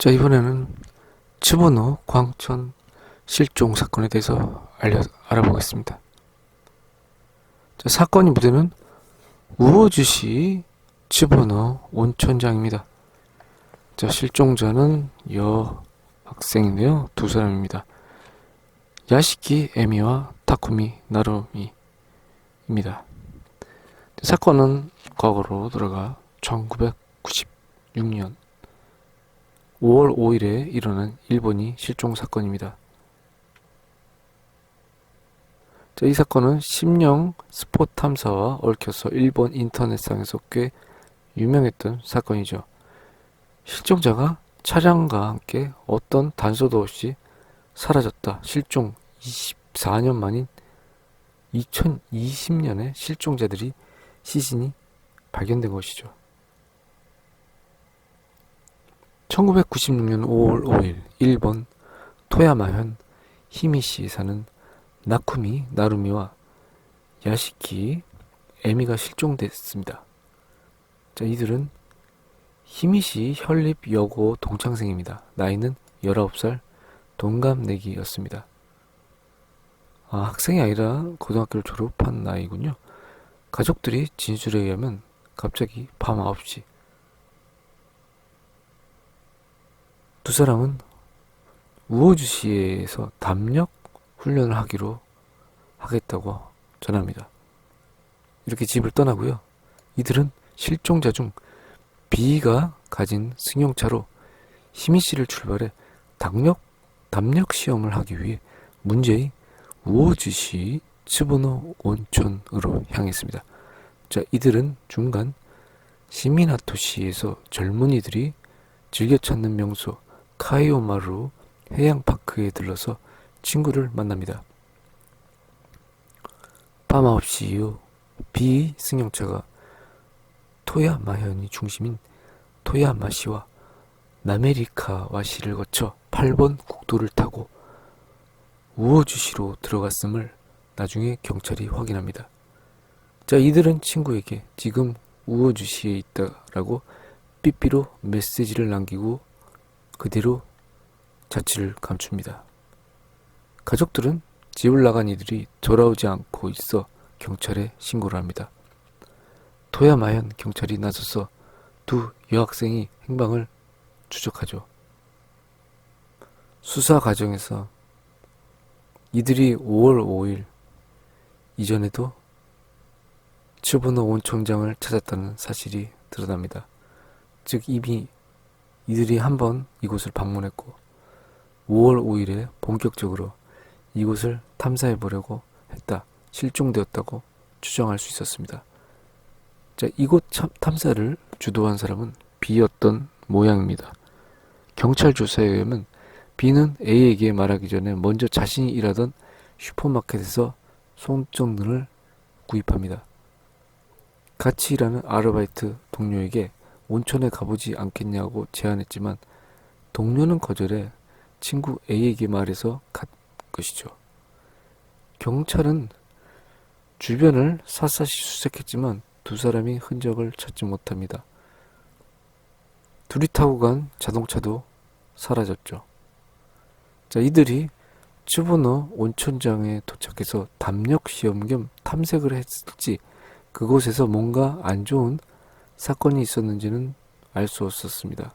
자, 이번에는 츠보노 광천 실종 사건에 대해서 알려, 알아보겠습니다. 자, 사건이 무대는 우호주시 츠보노 온천장입니다. 자, 실종자는 여 학생인데요. 두 사람입니다. 야시키 에미와 타쿠미 나루미입니다. 사건은 과거로 들어가 1996년 5월 5일에 일어난 일본이 실종 사건입니다. 자, 이 사건은 심령 스포 탐사와 얽혀서 일본 인터넷상에서 꽤 유명했던 사건이죠. 실종자가 차량과 함께 어떤 단서도 없이 사라졌다. 실종 24년 만인 2020년에 실종자들이 시신이 발견된 것이죠. 1996년 5월 5일 일본 토야마현 히미시에 사는 나쿠미 나루미와 야시키 에미가 실종됐습니다. 자, 이들은 히미시 현립 여고 동창생입니다. 나이는 19살 동갑내기였습니다. 아, 학생이 아니라 고등학교를 졸업한 나이군요. 가족들이 진술에 의하면 갑자기 밤 9시 두 사람은 우호주시에서 담력 훈련을 하기로 하겠다고 전합니다. 이렇게 집을 떠나고요. 이들은 실종자 중 B가 가진 승용차로 히미씨를 출발해 담력, 담력 시험을 하기 위해 문제의 우호주시 츠보노 온천으로 향했습니다. 자, 이들은 중간 시미나토시에서 젊은이들이 즐겨 찾는 명소 카이오마루 해양파크에 들러서 친구를 만납니다. 밤 9시 이후 B 승용차가 토야마현이 중심인 토야마시와 나메리카와시를 거쳐 8번 국도를 타고 우호주시로 들어갔음을 나중에 경찰이 확인합니다. 자, 이들은 친구에게 지금 우호주시에 있다라고 삐삐로 메시지를 남기고 그대로 자취를 감춥니다. 가족들은 집을 나간 이들이 돌아오지 않고 있어 경찰에 신고를 합니다. 토야마현 경찰이 나서서 두 여학생이 행방을 추적하죠. 수사 과정에서 이들이 5월 5일 이전에도 츠보노 온천장을 찾았다는 사실이 드러납니다. 즉 이미 이들이 한번 이곳을 방문했고 5월 5일에 본격적으로 이곳을 탐사해 보려고 했다. 실종되었다고 추정할 수 있었습니다. 자, 이곳 탐사를 주도한 사람은 B였던 모양입니다. 경찰 조사에 의하면 B는 A에게 말하기 전에 먼저 자신이 일하던 슈퍼마켓에서 손정등을 구입합니다. 같이 일하는 아르바이트 동료에게 온천에 가보지 않겠냐고 제안했지만 동료는 거절해 친구 A에게 말해서 간 것이죠. 경찰은 주변을 샅샅이 수색했지만 두 사람이 흔적을 찾지 못합니다. 둘이 타고 간 자동차도 사라졌죠. 자, 이들이 츠보노 온천장에 도착해서 담력 시험 겸 탐색을 했을지 그곳에서 뭔가 안 좋은 사건이 있었는지는 알 수 없었습니다.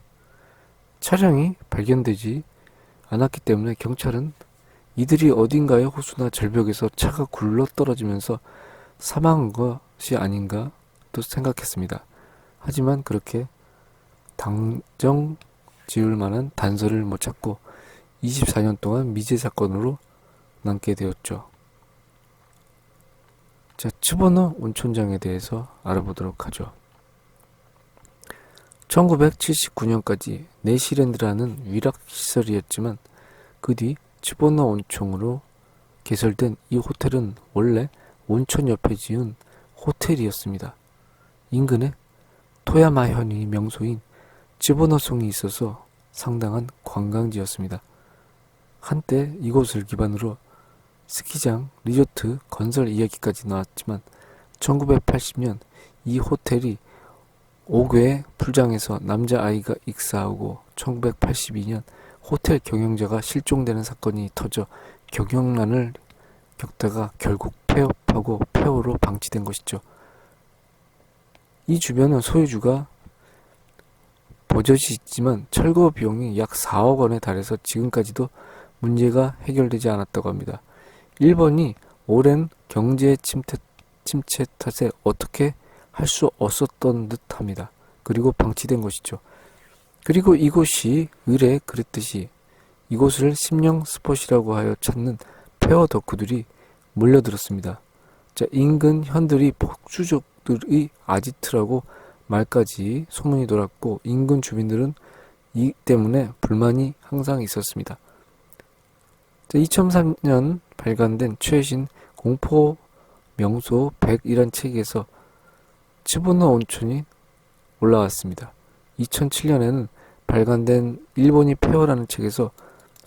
차량이 발견되지 않았기 때문에 경찰은 이들이 어딘가의 호수나 절벽에서 차가 굴러 떨어지면서 사망한 것이 아닌가 또 생각했습니다. 하지만 그렇게 당정 지을 만한 단서를 못 찾고 24년 동안 미제 사건으로 남게 되었죠. 자, 츠보노 온천장에 대해서 알아보도록 하죠. 1979년까지 네시랜드라는 위락시설이었지만 그뒤 츠보노 온천으로 개설된 이 호텔은 원래 온천 옆에 지은 호텔이었습니다. 인근에 토야마현이 명소인 츠보노성이 있어서 상당한 관광지였습니다. 한때 이곳을 기반으로 스키장, 리조트 건설 이야기까지 나왔지만 1980년 이 호텔이 오괴 풀장에서 남자아이가 익사하고 1982년 호텔 경영자가 실종되는 사건이 터져 경영난을 겪다가 결국 폐업하고 폐허로 방치된 것이죠. 이 주변은 소유주가 버젓이 있지만 철거 비용이 약 4억 원에 달해서 지금까지도 문제가 해결되지 않았다고 합니다. 1번이 오랜 경제 침체, 침체 탓에 어떻게 할 수 없었던 듯 합니다. 그리고 방치된 것이죠. 그리고 이곳이 의뢰 그랬듯이 이곳을 심령 스폿이라고 하여 찾는 폐허 덕후들이 몰려들었습니다. 자, 인근 현들이 폭주족들의 아지트라고 말까지 소문이 돌았고 인근 주민들은 이 때문에 불만이 항상 있었습니다. 자, 2003년 발간된 최신 공포 명소 100이란 책에서 치보노 온천이 올라왔습니다. 2007년에는 발간된 일본이 폐허라는 책에서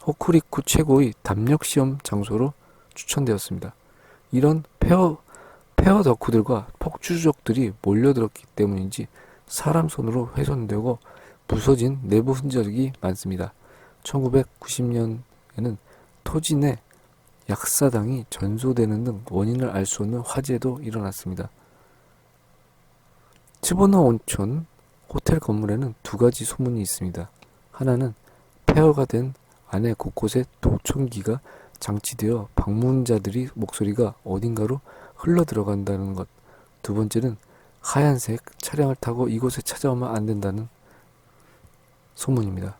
호쿠리쿠 최고의 담력 시험 장소로 추천되었습니다. 이런 폐허 폐허 덕후들과 폭주족들이 몰려들었기 때문인지 사람 손으로 훼손되고 부서진 내부 흔적이 많습니다. 1990년에는 토지 내 약사당이 전소되는 등 원인을 알 수 없는 화재도 일어났습니다. 치보노 온천 호텔 건물에는 두 가지 소문이 있습니다. 하나는 폐허가 된 안에 곳곳에 도청기가 장치되어 방문자들이 목소리가 어딘가로 흘러 들어간다는 것. 두 번째는 하얀색 차량을 타고 이곳에 찾아오면 안 된다는 소문입니다.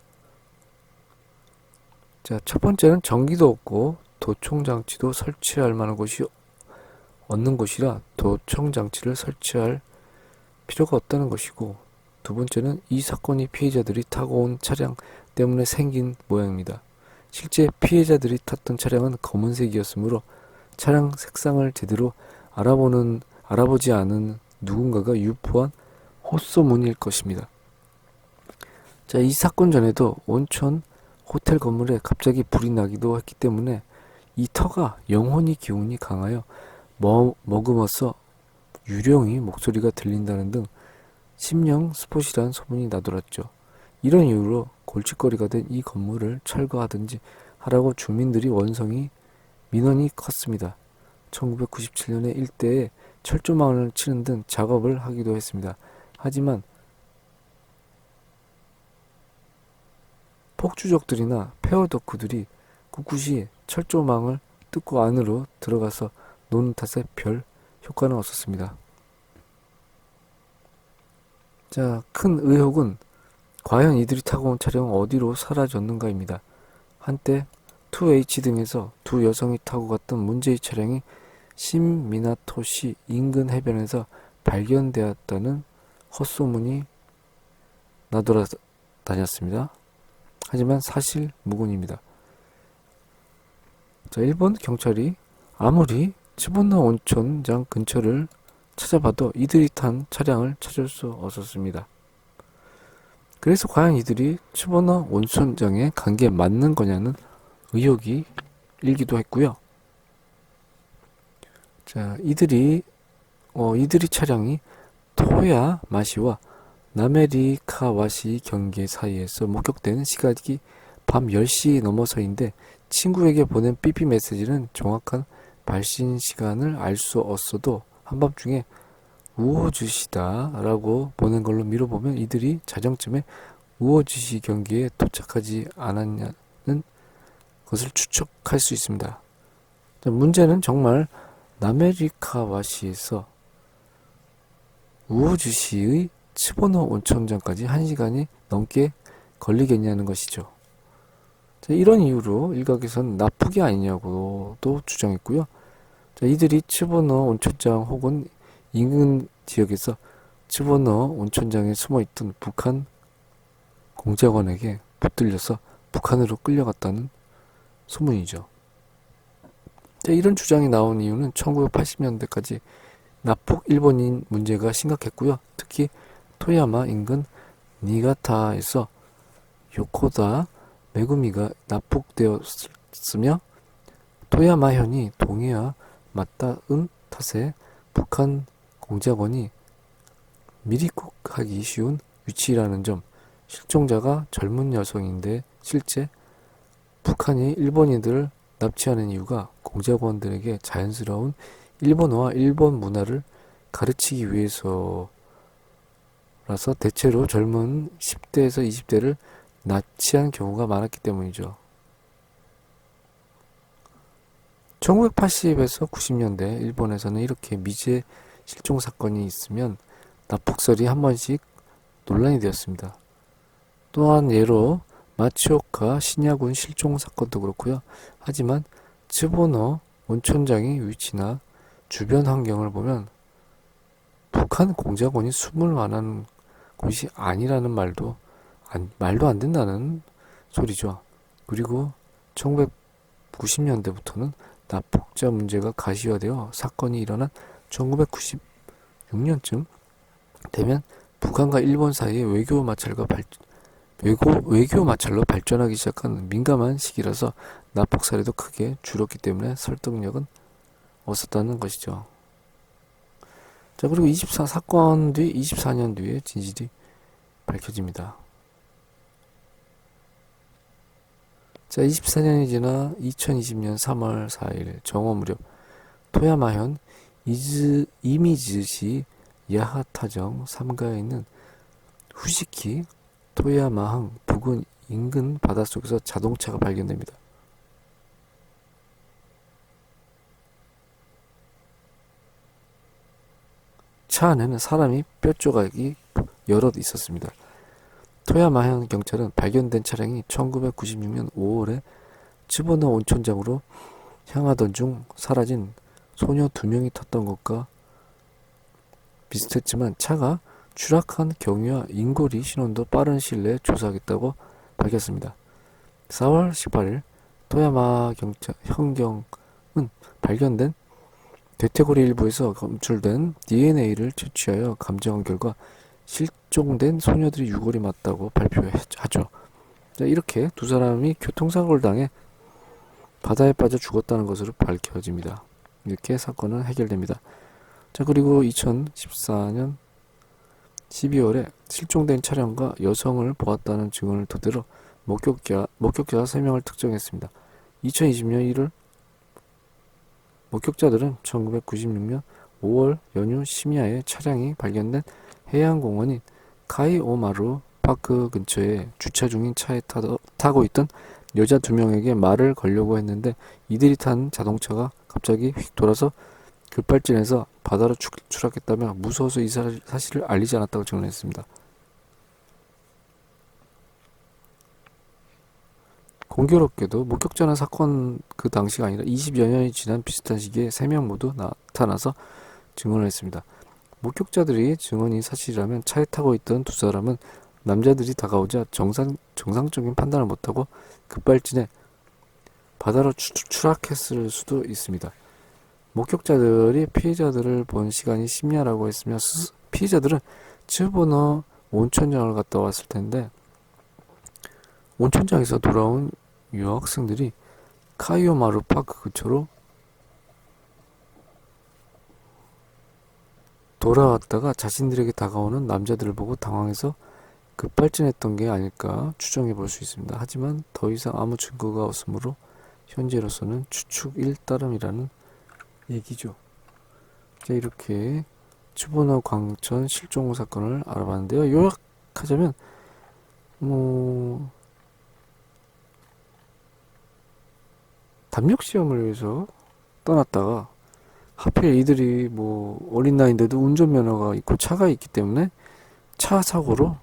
자, 첫 번째는 전기도 없고 도청 장치도 설치할 만한 곳이 없는 곳이라 도청 장치를 설치할 필요가 없다는 것이고 두 번째는 이 사건이 피해자들이 타고 온 차량 때문에 생긴 모양입니다. 실제 피해자들이 탔던 차량은 검은색이었으므로 차량 색상을 제대로 알아보는 알아보지 않은 누군가가 유포한 헛소문일 것입니다. 자, 이 사건 전에도 온천 호텔 건물에 갑자기 불이 나기도 했기 때문에 이 터가 영혼이 기운이 강하여 머, 머금어서 유령이 목소리가 들린다는 등 심령 스폿이란 소문이 나돌았죠. 이런 이유로 골칫거리가 된 이 건물을 철거하든지 하라고 주민들이 원성이 민원이 컸습니다. 1997년에 일대에 철조망을 치는 등 작업을 하기도 했습니다. 하지만 폭주족들이나 폐허 덕후들이 꿋꿋이 철조망을 뜯고 안으로 들어가서 노는 탓에 별 효과는 없었습니다. 자, 큰 의혹은 과연 이들이 타고 온 차량은 어디로 사라졌는가입니다. 한때 2H 등에서 두 여성이 타고 갔던 문제의 차량이 신미나토시 인근 해변에서 발견되었다는 헛소문이 나돌아다녔습니다. 하지만 사실 무근입니다. 자, 일본 경찰이 아무리 치본나 온천장 근처를 찾아봐도 이들이 탄 차량을 찾을 수 없었습니다. 그래서 과연 이들이 치보나 간게 맞는 거냐는 의혹이 일기도 했고요. 자, 이들이 어, 이들이 차량이 토야 마시와 나메리카와시 경계 사이에서 목격되는 시각이 밤 10시 넘어서인데 친구에게 보낸 삐삐 메시지는 정확한 발신 시간을 알 수 없어도 한밤중에 우호주시다 라고 보낸 걸로 미뤄보면 이들이 자정쯤에 우호주시 경기에 도착하지 않았냐는 것을 추측할 수 있습니다. 문제는 정말 남메리카와시에서 우호주시의 츠보노 온천장까지 1시간이 넘게 걸리겠냐는 것이죠. 이런 이유로 일각에선 나쁘게 아니냐고도 주장했고요. 이들이 츠보노 온천장 혹은 인근 지역에서 츠보너 온천장에 숨어 있던 북한 공작원에게 붙들려서 북한으로 끌려갔다는 소문이죠. 이런 주장이 나온 이유는 1980년대까지 납북 일본인 문제가 심각했고요. 특히 토야마 인근 니가타에서 요코다 메구미가 납북되었으며 토야마현이 동해와 맞닿은 탓에 북한 공작원이 미리국하기 쉬운 위치라는 점, 실종자가 젊은 여성인데 실제 북한이 일본인들을 납치하는 이유가 공작원들에게 자연스러운 일본어와 일본 문화를 가르치기 위해서라서 대체로 젊은 10대에서 20대를 납치한 경우가 많았기 때문이죠. 1980에서 90년대 일본에서는 이렇게 미제 실종 사건이 있으면 납북설이 한 번씩 논란이 되었습니다. 또한 예로 마츠오카 신야군 실종 사건도 그렇고요. 하지만 츠보너 온천장의 위치나 주변 환경을 보면 북한 공작원이 숨을 만한 곳이 아니라는 말도 안, 말도 안 된다는 소리죠. 그리고 1990년대부터는 납북자 문제가 가시화되어 사건이 일어난 1996년쯤 되면 북한과 일본 사이에 외교 마찰과 발, 외고, 외교 마찰로 발전하기 시작한 민감한 시기라서 납북 사례도 크게 줄었기 때문에 설득력은 없었다는 것이죠. 자, 그리고 24 사건 뒤 24년 뒤에 진실이 밝혀집니다. 자, 24년이 지나 2020년 3월 4일 정오 무렵 토야마현 이즈, 이미즈시 야하타정 3가에 있는 후시키 토야마항 부근 인근 바닷속에서 자동차가 발견됩니다. 차 안에는 사람이 뼈 조각이 여럿 있었습니다. 토야마현 경찰은 발견된 차량이 1996년 5월에 츠보너 온천장으로 향하던 중 사라진 소녀 두 명이 탔던 것과 비슷했지만 차가 추락한 경위와 인골이 신원도 빠른 시일 내에 조사하겠다고 밝혔습니다. 4월 18일 토야마 경찰 현경은 발견된 대퇴고리 일부에서 검출된 DNA를 채취하여 감정한 결과 실종된 소녀들의 유골이 맞다고 발표하죠. 이렇게 두 사람이 교통사고를 당해 바다에 빠져 죽었다는 것으로 밝혀집니다. 이렇게 사건은 해결됩니다. 자, 그리고 2014년 12월에 실종된 차량과 여성을 보았다는 증언을 토대로 목격자, 목격자 3명을 특정했습니다. 2020년 1월 목격자들은 1996년 5월 연휴 심야에 차량이 발견된 해양공원인 카이오마루 파크 근처에 주차 중인 차에 타도, 타고 있던 여자 두 명에게 말을 걸려고 했는데 이들이 탄 자동차가 갑자기 휙 돌아서 급발진해서 바다로 추락했다며 무서워서 이 사실을 알리지 않았다고 증언했습니다. 공교롭게도 목격자는 사건 그 당시가 아니라 20여 년이 지난 비슷한 시기에 3명 모두 나타나서 증언을 했습니다. 목격자들이 증언이 사실이라면 차에 타고 있던 두 사람은 남자들이 다가오자 정상, 정상적인 판단을 못하고 급발진해 바다로 추, 추락했을 수도 있습니다. 목격자들이 피해자들을 본 시간이 심야라고 했으며 스, 피해자들은 츠보너 온천장을 갔다 왔을 텐데 온천장에서 돌아온 유학생들이 카이오마루 파크 근처로 돌아왔다가 자신들에게 다가오는 남자들을 보고 당황해서 급발진했던 게 아닐까 추정해 볼 수 있습니다. 하지만 더 이상 아무 증거가 없으므로 현재로서는 추측일 따름이라는 얘기죠. 자, 이렇게 추보너 광천 실종 사건을 알아봤는데요. 요약하자면 뭐 담력 시험을 위해서 떠났다가 하필 이들이 뭐 어린 나이인데도 운전면허가 있고 차가 있기 때문에 차 사고로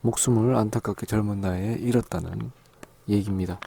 목숨을 안타깝게 젊은 나이에 잃었다는 얘기입니다.